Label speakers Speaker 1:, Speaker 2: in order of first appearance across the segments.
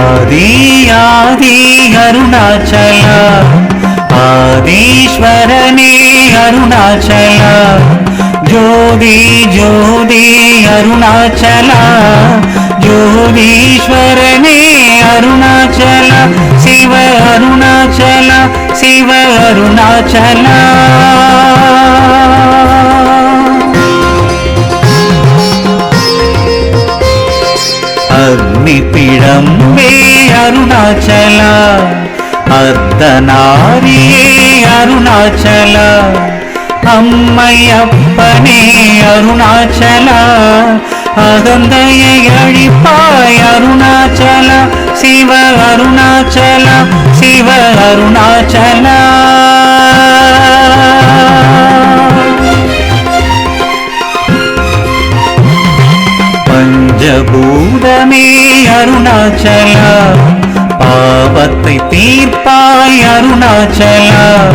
Speaker 1: ஆதி ஆதி அருணாச்சல ஆதீஸ்வரனே அருணாச்சல ஜோதி ஜோதி அருணாச்சல ஜோதீஸ்வரனே அருணாச்சல சிவ அருணாச்சல சிவ அருணாச்சல அருணாச்சல அர்த்தநாரியே அருணாச்சல அம்மையப்பனே அருணாச்சலா அகந்தையை அழிப்பாய் அருணாச்சல சிவ அருணாச்சல சிவ அருணாச்சல பஞ்சபூதமே அருணாச்சலா பாவத்தை தீர்ப்பாய் அருணாச்சலா.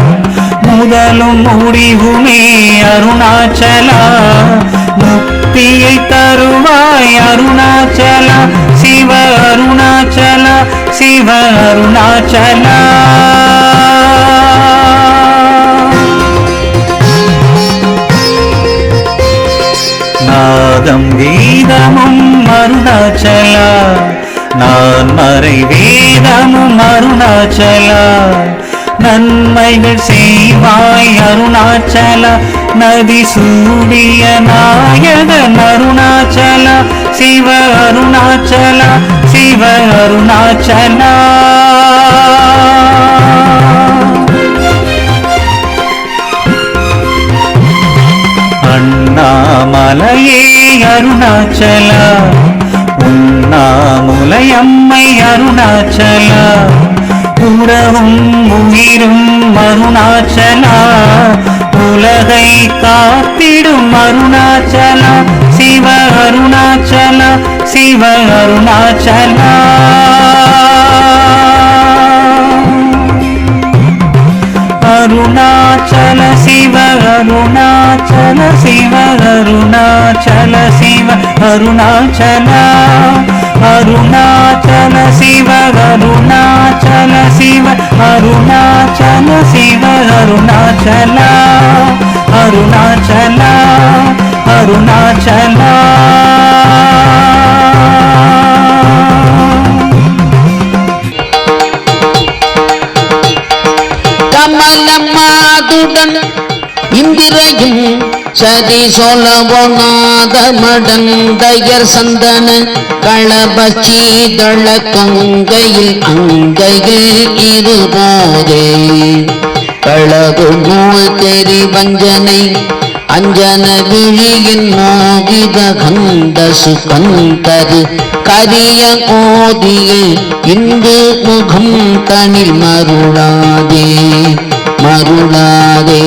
Speaker 1: முதலும் முடிவுமே அருணாச்சலா. முக்தியை தருவாய் அருணாச்சலா. சிவ அருணாச்சலா சிவ அருணாச்சலா. நாதம் கீதமும் அருணாச்சலா. நான் மறை வேதமும் அருணாச்சல. நன்மைகள் செய்வாய் அருணாச்சலா. நதி சூடிய நாயகன் அருணாச்சலா. சிவ அருணாச்சலா சிவ அருணாச்சலா. அண்ணாமலையே அருணாச்சல. அண்ணாமுலையம்மை அருணாச்சலா உறவும் உயிரும் அருணாச்சல உலகை காத்திடும் அருணாச்சலா சிவ அருணாச்சலா சிவ அருணாச்சலா. அருணாச்சல சிவ அருணாச்சல சிவ அருணாச்சல சிவ அருணாச்சலா. அருணாச்சல சிவ அருணாச்சல சிவ அருணாச்சல சிவ அருணாச்சல அருணாச்சல அருணாச்சல.
Speaker 2: கமலமாதுடன் இந்திரையும் சதி சொல்ல சொலவனாத மடந்தையர் சந்தன களபச்சி தள கங்கையில் அங்கையில் இருபோதே. களவு நூல் தெரி வஞ்சனை அஞ்சன விழியின் மோகித கந்த சுகந்தரு கரிய கோதியில் இந்து முகம் தனில் மருளாதே மருளாதே.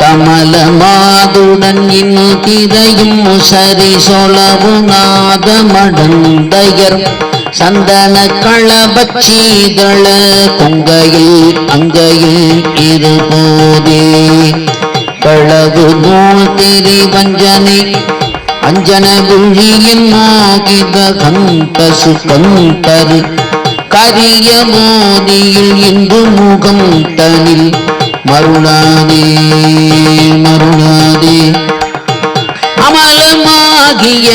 Speaker 2: கமல மாதுடன் இன்திரையும் சரி சொலவு நாதமடந்தையர். சந்தன களபச்சீதள கொங்கையில் அங்கையில் இருபோதே. களவு நூல் திரி வஞ்சனை அஞ்சன குழியின் மோகித கந்தசு கந்தரு. கரிய மோதியில் இன்று முகம் தனில் மருளாதே மருளாதே. அமலமாகிய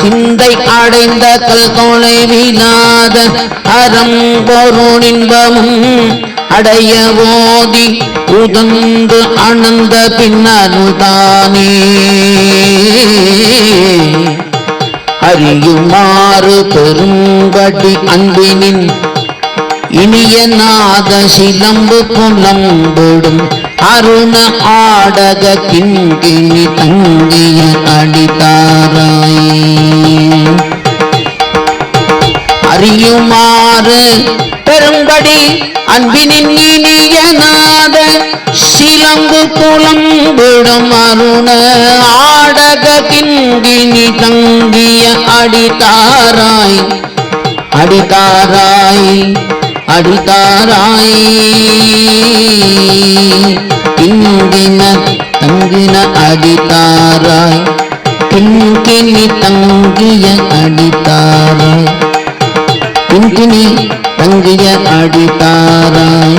Speaker 2: சிந்தை அடைந்த கல் தொலைவிலாத அறம் பொருளின்பமும் அடைய ஓதி உதந்து அனந்த பின்னருள்தானே அறியுமாறு பெரும்படி அன்பினின் இனிய நாத சிலம்பு புலம்பொடும் அருண ஆடக கிண்கிணி தங்கிய அடித்தாராய். அறியுமாறு பெரும்படி அன்பினின் இனிய நாத சிலம்பு புலம்பிடும் அருண ஆடக கிண்கிணி தங்கிய அடித்தாராய். அடித்தாராய். அடித்தாராய். கிங்கின தங்கின அடித்தாராய். கிங்கினி தங்கிய அடித்தாராய். கிங்கினி தங்கிய அடித்தாராய்.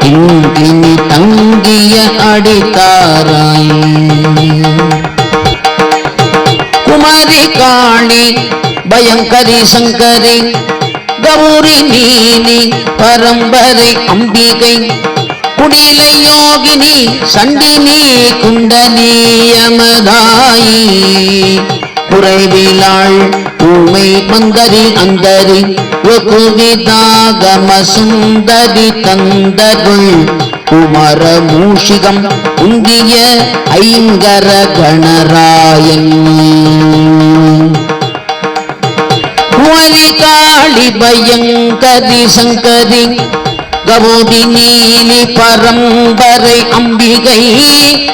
Speaker 2: கிங்கினி தங்கிய அடித்தாராய். குமரி காளி பயங்கரி சங்கரி கௌரி நீனி பரம்பரை அம்பிகை. குடிலை யோகினி சண்டினி குண்டலி யமதாயி குறைவிலாள் ஊமை மந்தரி அந்தரி ஒகுவிதாகம சுந்தரி தந்தருள். குமர மூஷிகம் உந்திய ஐங்கர கணராயன். குமரி காளி பயங்கரி சங்கரி கபோதி நீலி பரம்பரை அம்பிகை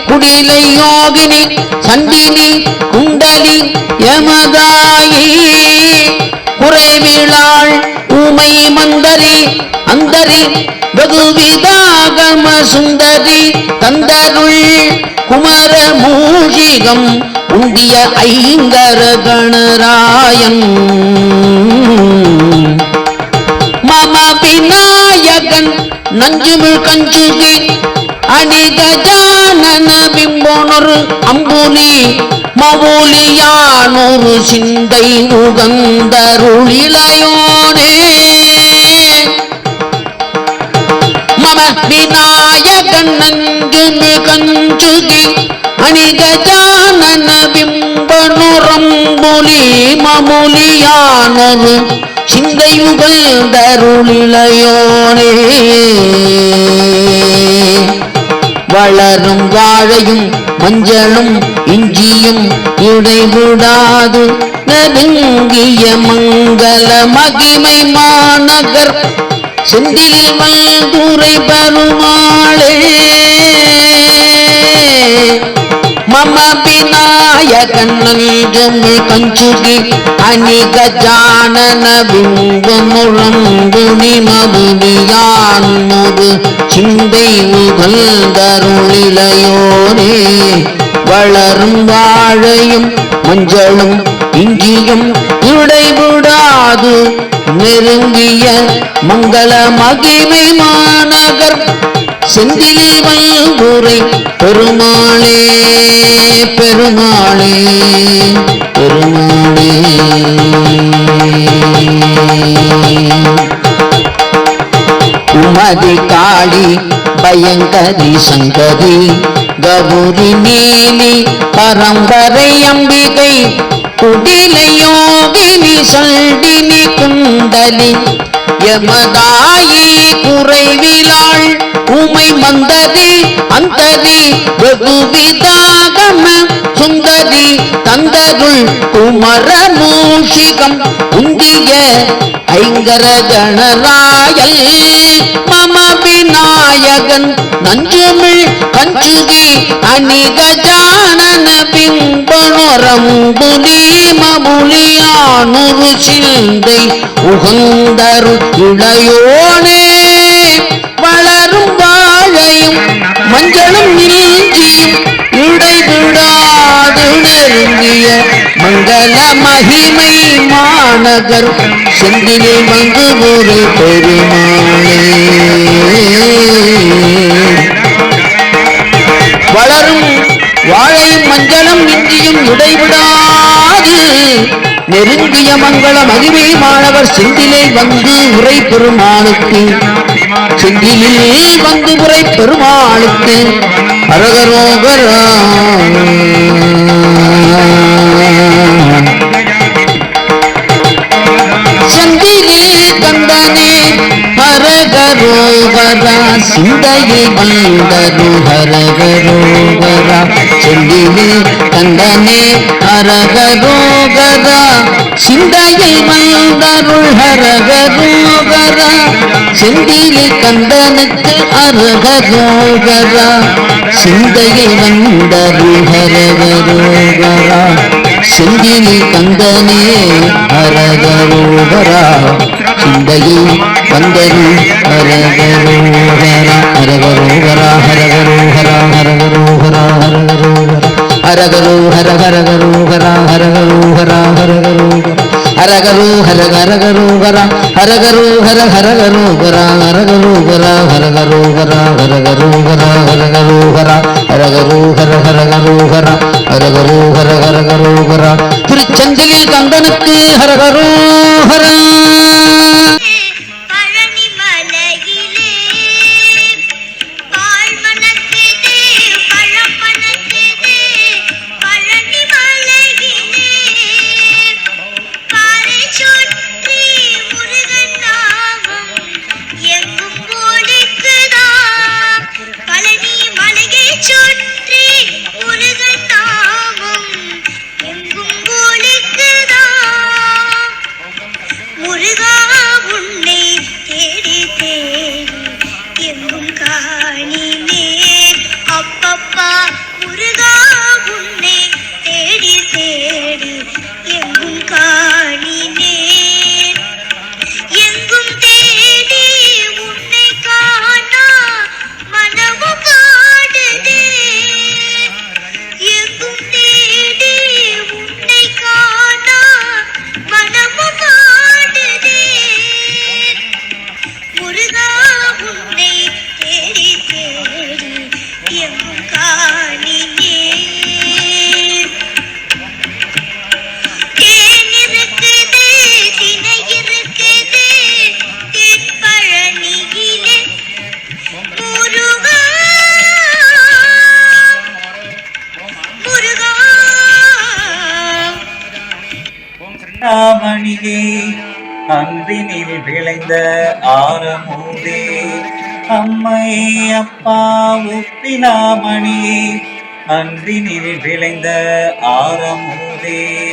Speaker 2: குடிலை யோகினி சண்டினி குண்டலி யமதாயி குறைவிழாள் ஊமை மந்தரி அந்தரி வெகுவிதாகம சுந்தரி தந்தருள் குமர மூஷிகம் உண்டிய ஐங்கர கணராயன் மம விநாயகன் நஞ்சுமிழ் கஞ்சுகி அணிகஜானன பிம்போனொரு அம்புலி மவுலியானொரு சிந்தை உகந்தருளிலையோனே. மம விநாயகன் நஞ்சுமிழ் கஞ்சுகி அணிகஜானன பிம்பனுரம்புலி மமுலியானொரு சிந்தை உகழ்ந்தருளிலையோனே வளரும் வாழையும் மஞ்சளும் இஞ்சியும் இடைவிடாது நெருங்கிய மங்கள மகிமை மாநகர் செந்தில் வல்துறை பெருமாளே. மம விநாயகன் நல்ஜமிழ் கஞ்சுகி அணிக ஜானன பிம்பமுழங்குனி சிந்தை உகழ்ந்தருளிலையோனே வளரும் வாழையும் மஞ்சளும் இஞ்சியும் உடைபுடாது நெருங்கிய மங்கள மகிமை மாநகர் செந்தில் வல்குறை பெருமா பெருமாளே. பெருமாளே. உமதி காளி பயங்கரி சங்கரி கௌரி நீலி பரம்பரை அம்பிகை குடிலை யோகினி சண்டினி குண்டலி எமதாயி குறைவிலாள் உமை மந்ததி அந்ததி வெகுவிதாகம சுந்ததி தந்தருள் குமர மூஷிகம் உந்திய ஐங்கர கணராயல் மம விநாயகன் நஞ்சுமிழ் கஞ்சுகி அணிகஜானன பிம்பனொரம்புலி மபுலியானுரு சிந்தை உகந்தரு இளையோனே மங்கள மகிமை மாநகர் செந்திலே வந்து ஒரு பெருமாளே. வளரும் வாழையும் மஞ்சளும் இந்தியும் இடைவிடாது நெருங்கிய மங்கள மகிமை மாணவர் செந்திலே வந்து உரை பெருமானுக்கு செந்திலில் வந்து உரை பெருமாளுக்கு அரகரோகரா செந்திலே கந்தனே அரகரோகரா சிந்தையை வந்தரு ஹரகரோவரா. ஹரகரோகரா செல்லிலே கந்தனே ஹரகரோகரா சிந்தையில் வந்தருள் ஹரகரோகரா செந்திலே கந்தனுக்கு ஹரகரோகரா சிந்தையை வந்தருள் ஹரகரோகரா செந்திலி கந்தனே ஹரகரோகரா சிந்தையில் வந்தரு ஹரகரோகரா ஹரகரோகரா ஹரகரோகரா ஹரகரோகரா ஹரகரோகரா ஹரகரோ ஹர ஹரகரோகரா ஹரகரோகரா ஹரகரோகரா ஹரகரோ ஹர ஹரகரோகரா ஹரகரோ ஹர ஹரகரோகரா ஹரகரோகரா ஹரகரோகரா ஹரகரோகரா ஹரகரோகரா ஹரகரோ ஹர ஹரகரோகரா ஹரஹரோ ஹர ஹர ஹரகரோகரா திருச்செந்திலில் கந்தனுக்கு
Speaker 3: ஹரஹரோ ஹரா உப்பிலாமணியே அன்பினில் விளைந்த ஆரமூதே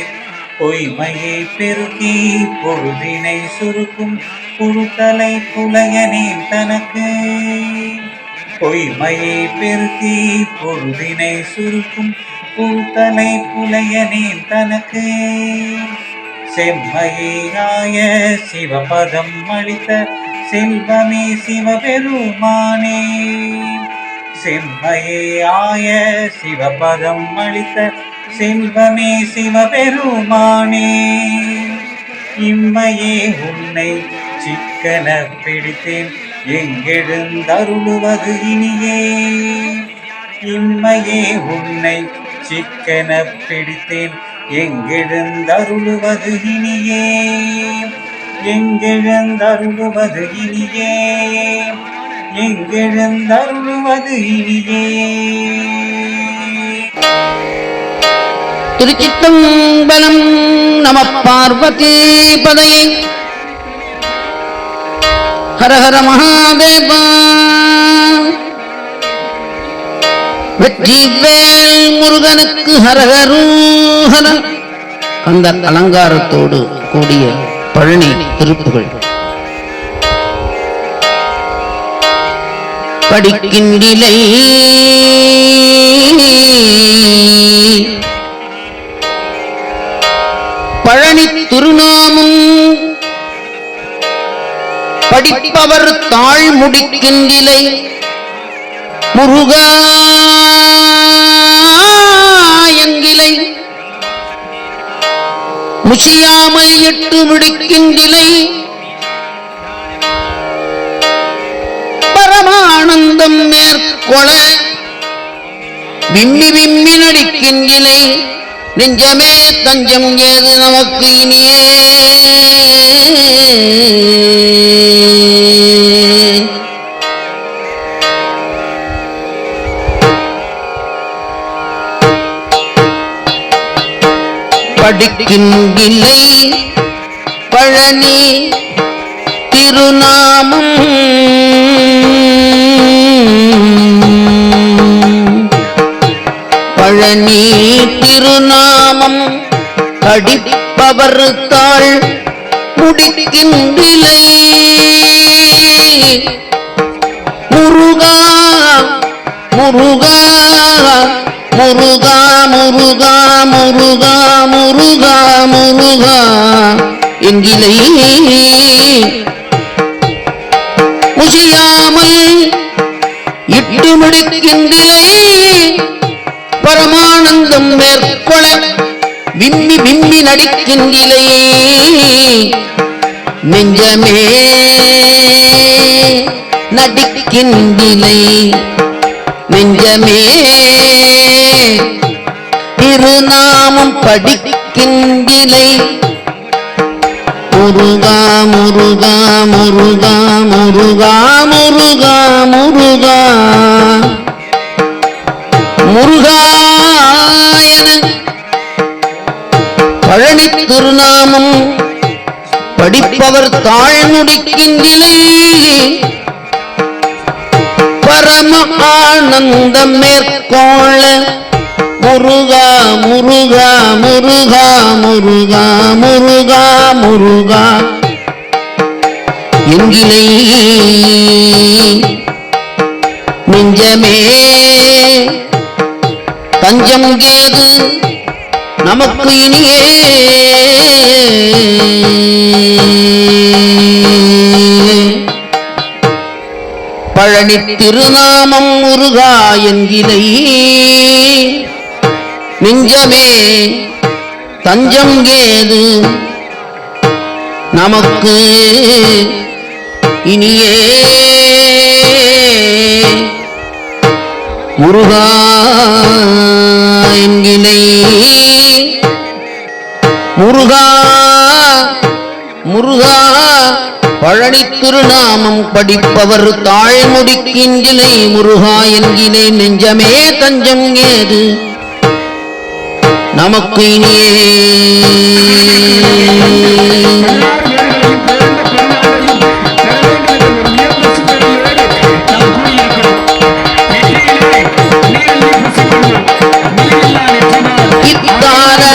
Speaker 3: பொய்மையை பெருக்கி பொருதினை சுருக்கும் புழுத்தலை புலையனே தனக்கு. பொய்மையை பெருக்கி பொருதினை சுருக்கும் பூத்தலை புலையனே தனக்கு. செம்மையாய சிவபதம் அளித்த செல்வமே சிவபெருமானே. செம்மையாய சிவபதம் அளித்த செல்வமே சிவபெருமானே. இம்மையே உன்னை சிக்கன பிடித்தேன் எங்கெழுந்தருளுவது இனியே. இம்மையே உன்னை சிக்கன பிடித்தேன் எங்கெழுந்தருளுவது இனியே. எங்கெழுந்தருளுவது இனியே. எங்கெழுந்தருளுவது இனியே.
Speaker 2: திருச்சித்தம்பலம் நம பார்வதி பதையை ஹரஹர மகாதேவா. வெற்றி வேல் முருகனுக்கு ஹரஹரூஹர. அந்த அலங்காரத்தோடு கூடிய பழனி திருப்புகள். படிக்கின்றிலை. பழனி திருநாமம் படிப்பவர் தாழ் முடிக்கின்றிலை. முருகாயங்கிலை முஷியாமல் எட்டு முடிக்கின்றிலை. மேற்கொள விம்மி விம்மி நடிக்கின்றிலை நெஞ்சமே தஞ்சம் ஏது நமக்கு இனியே? படிக்கின்றில்லை பழனி திருநாமம் பழனி திருநாமம் படிப்பவர் தாள் முடிக்கின்றிலை. முருகா முருகா முருகா முருகா முருகா முருகா முருகா என்கிலை. முசியாமல் இட்டு முடிக்கின்றிலை. பரமானந்தம் மேற்கொள விம்மி விம்மி நடிக்கின்றிலே. நெஞ்சமே நடிக்கின்றிலை. நெஞ்சமே திருநாமம் படிக்கின்றிலை. முருகா முருகா முருகா முருகா முருகா முருகா. முருகா திருநாமம். படிப்பவர் தாழ்முடிக்கின்றிலே பரம ஆனந்த மேற்கோள முருகா முருகா முருகா முருகா முருகா முருகா. என்கிலே நெஞ்சமே தஞ்சம் கேது நமக்கு இனியே பழனி திருநாமம் முருகா என்கிலை. நெஞ்சமே தஞ்சம் கேது நமக்கு இனியே. முருகா என்கிலை. முருகா முருகா பழனி திருநாமம் படிப்பவர் தாழ்முடிக்கின்றிலை முருகா என்கிலே நெஞ்சமே தஞ்சம் ஏது? நமக்கு இனியே.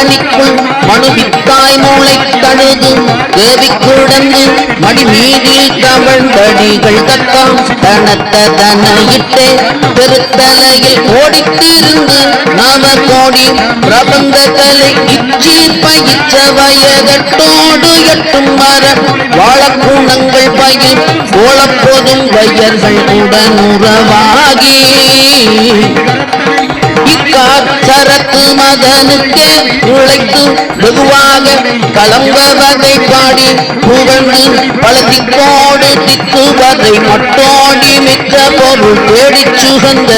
Speaker 2: இத்தாரணிக்குள் மனுவித்தாய் மூளை தழுது. தேவிக்குடந்து குழந்து மடி மீதில் தவழ்ந்தடிகள் தத்தாம் தனத்த தனையிட்டே பெருத்தலையில் ஓடித்திருந்து நாம கோடி பிரபந்த கலை இச்சீர் பயிற்ற வயதட்டோடு எட்டும் மர வாழக்குணங்கள் பயில் கோலப்போதும் வையர்கள் உடனுறவாகி இக்காச்சரத்து மகனுக்கு உழைத்து வெகுவாக கலம்ப வகை பாடி புகழ்ந்து பல திக்கோடு திக்குவதை மட்டோடி மிக்க பொருள் தேடி சுகந்த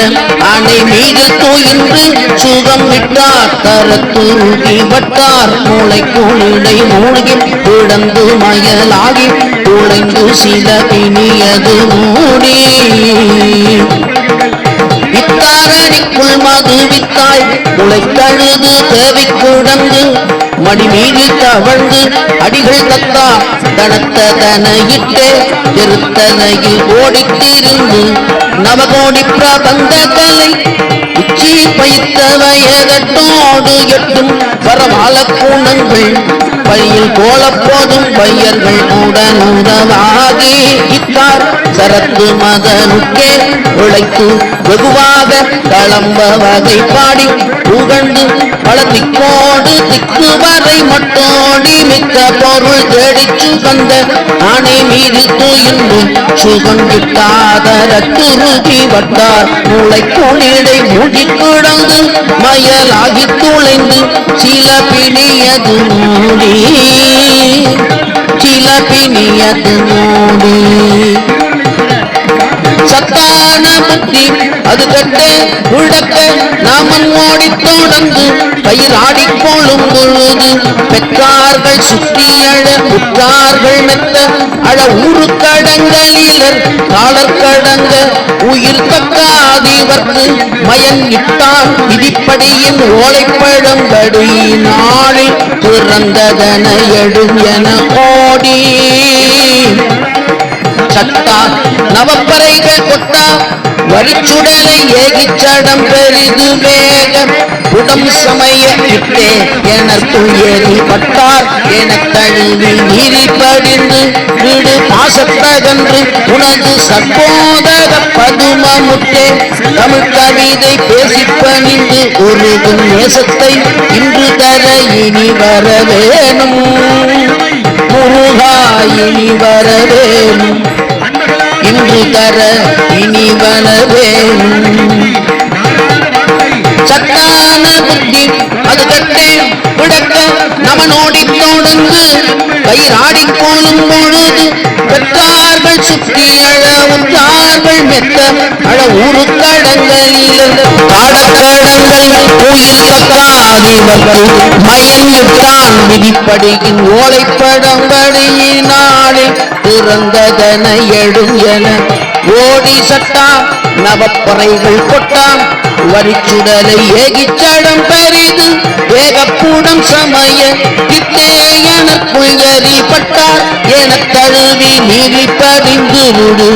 Speaker 2: அணை மீது தூயின்று சுகம் விட்டார். கரத்துருகி வட்டார். மூளை கூடை மூழ்கி கிடந்து மயலாகி உழைந்து சில பிணியது மூடி இத்தாரணிக்குள் மது வித்தாய் முளைத்தழுது தேவி மடி மீது தவழ்ந்து அடிகள் தத்தா தனத்த தனையிட்டே திருத்தனையில் ஓடித்திருந்து நவகோடி பிரபந்த கலை உச்சி பைத்த வயதட்டோடு எட்டும் பரவால கூணங்கள். பையில் போல போதும் பையர்கள் உடனுதவாகி இத்தார். சரத்து மதனுக்கே உழைத்து வெகுவாக களம்ப வகை பாடி புகழ்ந்து பல திக்கோடு திக்கு வரை மட்டோடி பொருள் வந்த ஆணை மீது தூயின்று சுகம் கிட்டாதரத்துருகி வட்டார் மூளை கோணிடை மூடி கிடந்து மயலாகி துளைந்து சில பிணியது மூடி சில பிணியது மூடி. சத்தான புத்தி அது கட்டு உழக்க நாமன் ஓடி தொடர்ந்து பயிர் ஆடிக்கொள்ளும் பொழுது பெற்றார்கள் சுற்றி அழ உற்றார்கள் மெத்த அழ. ஊரு கடங்களிலர் காலர் கடங்க உயிர் தக்காதிவர்க்கு மயன் இட்டான் ஓலைப்பழம் ஓலைப்பழம்படி நாளில் பிறந்ததன எழும் என ஓடி. சட்டா நவப்பறைகள் கொட்டா வரிச்சுடலை ஏகிச்சடம் பெரிது வேகம். உடம் சமய இட்டே என துயரி பட்டார் என தழுவி நீரி படிந்து வீடு பாசத்தகன்று. உனது சற்போதக பதும முட்டே தமிழ் கவிதை பேசி பணிந்து உருகும் நேசத்தை இன்று தர இனி வர வேணும் முருகாயினி வரவேணும். இன்று தர இனி வரவேணும். சத்தான புத்தி அது கட்டு விளக்கம் நமனோடி தொடர்ந்து பயிராடி போலும் பொழுது பெற்றார்கள் சுற்றி அழ உற்றார்கள் மெத்த அழ ஊரு கடங்களில் காடக்கடங்கள் உயிர்த்தாதிவர்கள் மயங்கிட்டான் விதிப்படியின் ஓலைப்படம் படியினாலே பிறந்ததன எழும் என ஓடி சட்டாம் நவப்பறைகள் கொட்டாம் வரிச்சுடலை ஏகிச்சடம் பெரிது ஏகப்பூடம் சமய கிட்டே எனக்குள் பட்டார் என தழுவி நீரி பதிந்துருடு. விடு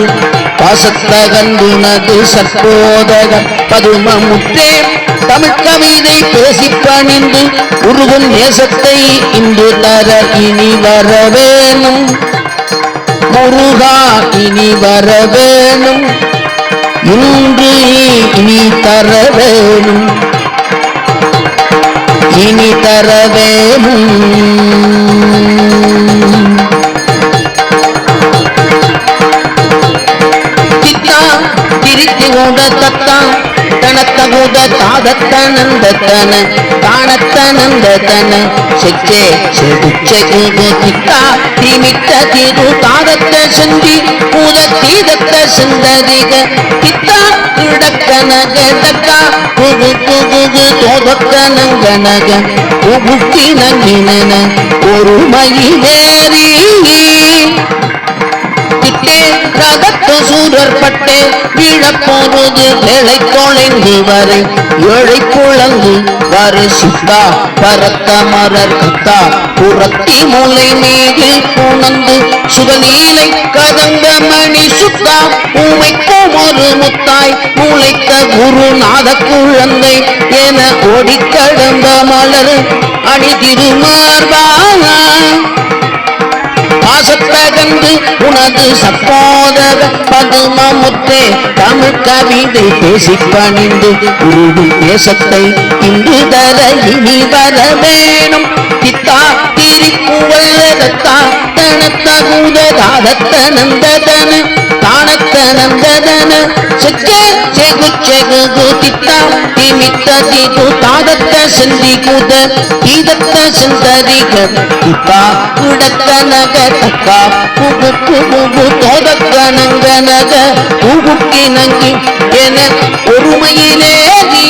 Speaker 2: பாசத்தகந்துனது சற்போதக பதுமமுற்றே தமிழ் கவிதை பேசி பணிந்து உருகும் நேசத்தை இன்று தர இனி வர வேணும் முருகா இனி வர வேணும். இன்று இனி தர வேணும். இனி தர வேணும். தித்தா திருத்தி ஓட தத்தான் தனத்தகுத தாதத்தனந்தத்தன தானத்தனந்தத்தன செச்சே செகுச்செகு தித்தா திமித்த திரு தாதத்த செந்தி பூத தீதத்த செந்ததிக. தித்தா கிடக்கனக தக்கா புகு புகு தோதக்கனங்கனக புகுக்கி நங்கினன ஒரு மயிலேறி ரகத்து சூரர் பட்டே வீழப்போனது வேலை தொலைந்து வரை ஏழை குழந்து வரு சித்தா பரத்த மரர் கத்தா புறத்தி மூளை மீது புணந்து சுகநீலை கதங்க மணி சுத்தா உமைக்கும் ஒரு முத்தாய் மூளைத்த குருநாத குழந்தை என ஓடிக்கடந்த மலர் அணி திருமார்பானா பாசத்தகந்து உனது சப்போதக பதுமமுத்தே தமிழ் கவிதை பேசிப் பணிந்து உருடும் தேசத்தை இன்று தர இனி வர வேணும். தித்தா திரிப்புவல்லதத்தா தனத்தகுத தானத்தனந்ததன. செச்சே செகு செகு தித்தா திமித்த திகு தாதத்த செந்தி தீதத்த செந்தரிக தித்தா குடக்க தக்கா புகு புகு தோதக்க புகுக்கி நங்கி என ஒருமையிலேறி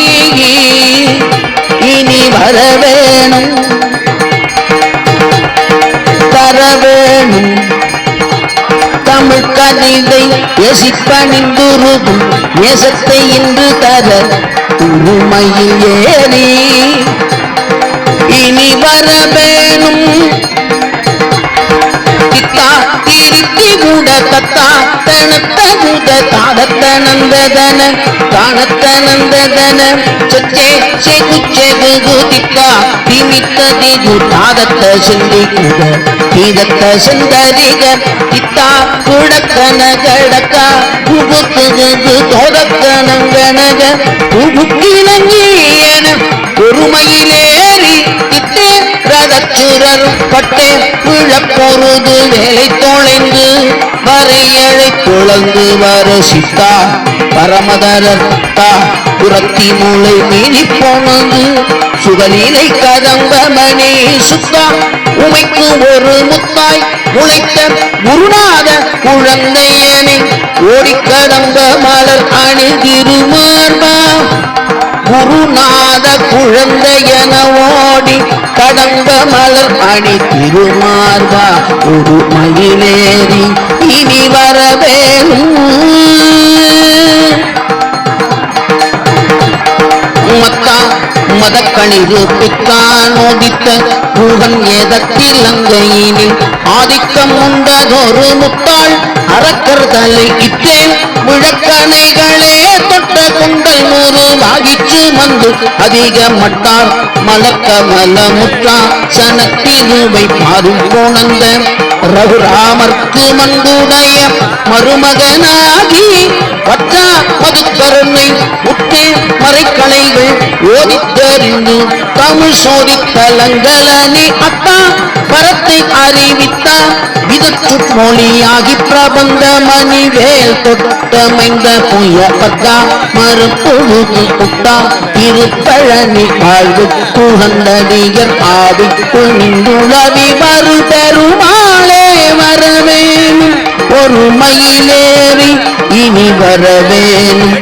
Speaker 2: இனி வர வேணும். வரவேணும் தமிழ் கவிதை எசிப்பணிந்துருகும் நேசத்தை இன்று தர உருமையில் ஏறி. இனி வரவேணும் தித்தா திருத்தி கூட தத்தா தனத்த கூட தாதத்தனந்ததன தானத்தனந்ததன சொச்சே செகு செகு தித்தா திமித்த திகு தாதத்த சிந்திக்குக கூட தீதத்த சிந்தரிக தித்தா குடக்கன கடக்கா குபுக்கு தோதக்கனங்கனக நங்கனக குபுக்கினங்கியன தித்தே ரதச்சுரர் பட்டே விழப்பொருது வேலை தொலைந்து வரையழை குழந்து வர சித்தா பரமதரர் தா மூளை மீறி போனது சுகலீலை கதம்ப மணி சுத்தா உமைக்கு ஒரு முத்தாய் உழைத்த குருநாத குழந்தையனை ஓடிக்கடம்ப மலர் அணி குருநாத குழந்தையன ஓடி கடந்த மலர் அணி திருமார்பா ஒரு மயிலேறி இனி வர மத்தா பதக்கணிது பித்தான் ஓடித்த பூகன் ஏதத்தில் அங்கையினில் ஆதிக்கம் உண்டதொரு முத்தாள் அரக்கர் தலை இட்டேன் முழக்கணைகளே தொட்ட குண்டல் நூறுவாகிச்சு மந்து அதிக மட்டார் மலக்கமல முற்றா சனத்தினுவை மாறும் போனந்த ரகுராமர்க்கு மங்குடைய மருமகனாகி பற்றா மதுக்கருணை முட்டே மறைக்கலைகள் ஓதித்த ஓதித்தறிந்து தமிழ் சோதி சோதித்தலங்களனே அத்தா பரத்தை அறிவித்தா விதத்து மொழியாகி பிரபந்த மணிவேல் தொட்டமைந்த புய பத்தா மறுப்பொழுது புத்தா திருப்பழனி வாழ்வு புகந்தடியர் ஆவிக்குள் நின்றுளவி வரு பெருமாளே வரவேணும். ஒரு மயிலேறி இனி வரவேணும்.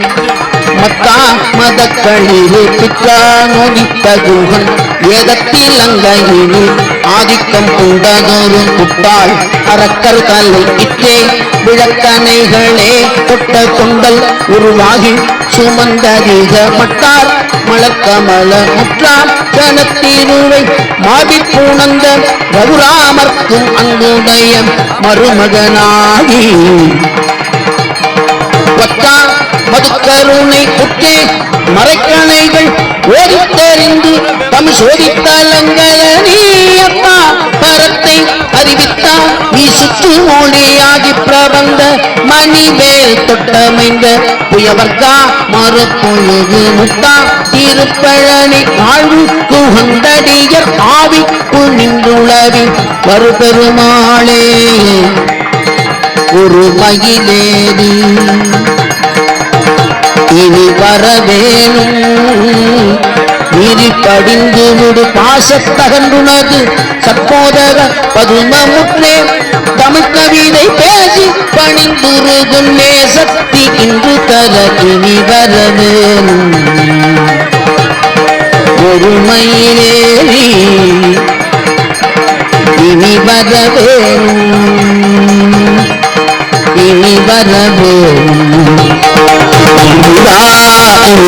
Speaker 2: மத்தா மதக்களிரு பிற்றா நொடித்தகுகன் ஏகத்தில் அங்கையினில் ஆதிக்கம் கொண்டதொரு குட்டாள் அரக்கர் தலை இட்டே விளக்கணைகளே தொட்ட கொண்டல் உருவாகி சுமந்ததிக மட்டார் மலக்கமல முற்றார் கணத்திருவை மாவி பூணந்த ரகுராமர்க்கும் அங்குடைய மருமகனாகி. பத்தான் மதுக்கருணை புற்றே மறைக்கணைகள் ஓடித்தறிந்து தம் சோதித்தலங்களீயப்பா பரத்தை அறிவித்தா நீ சுற்று மொழியாகி பிரபந்த மணிவேல் தொட்டமைந்த புயவர்கா மறுப்பொழுது முட்டா. திருப்பழனி வாழ்வு குகந்தடியர் ஆவி நின்றுளவி வரு பெருமாளே ஒரு மயிலேறி இனி வரவேணும். நீரி படிந்து முடு பாசத்தகன்றுனது சப்போதக பதுமமுற்றே. தமிழ் கவிதை பேசி பணிந்துருகும் நேசக்தி இன்று தர இனி வரவேணும். ஒரு இனி வரவேணும். இனி வரவேணும்.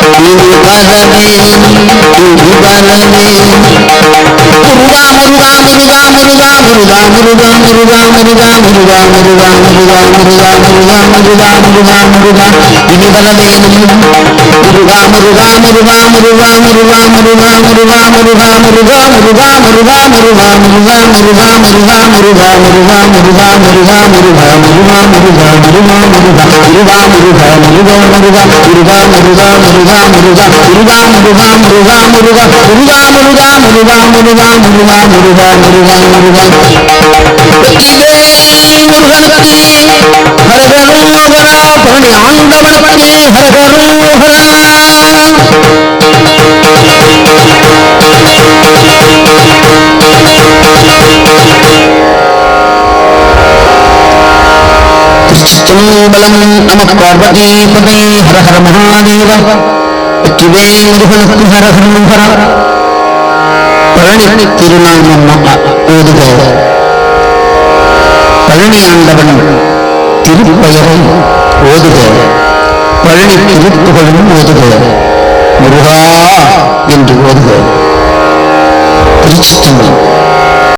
Speaker 2: Èmi balabi, Ram, balabi. Ram, muruga Ram, muruga Ram, muruga Ram, muruga Ram, muruga Ram, muruga Ram, muruga Ram, muruga Ram, balabi. Ram, muruga Ram, muruga Ram, muruga Ram, muruga Ram, muruga Ram, muruga Ram, muruga Ram, muruga Ram, muruga Ram, muruga Ram, muruga Ram, muruga Ram, muruga Ram, muruga Ram, muruga Ram, muruga Terus cembalang anak parvati putri hara hara mahadeva Haram Hara Palani திருநாமம் ஓதுக பழனி ஆண்டவன் திருப்பெயரை ஓதுக பழனி திருப்புகழும் ஓதுக முருகா என்று ஓதுக. திருச்சிற்றம்பலம்.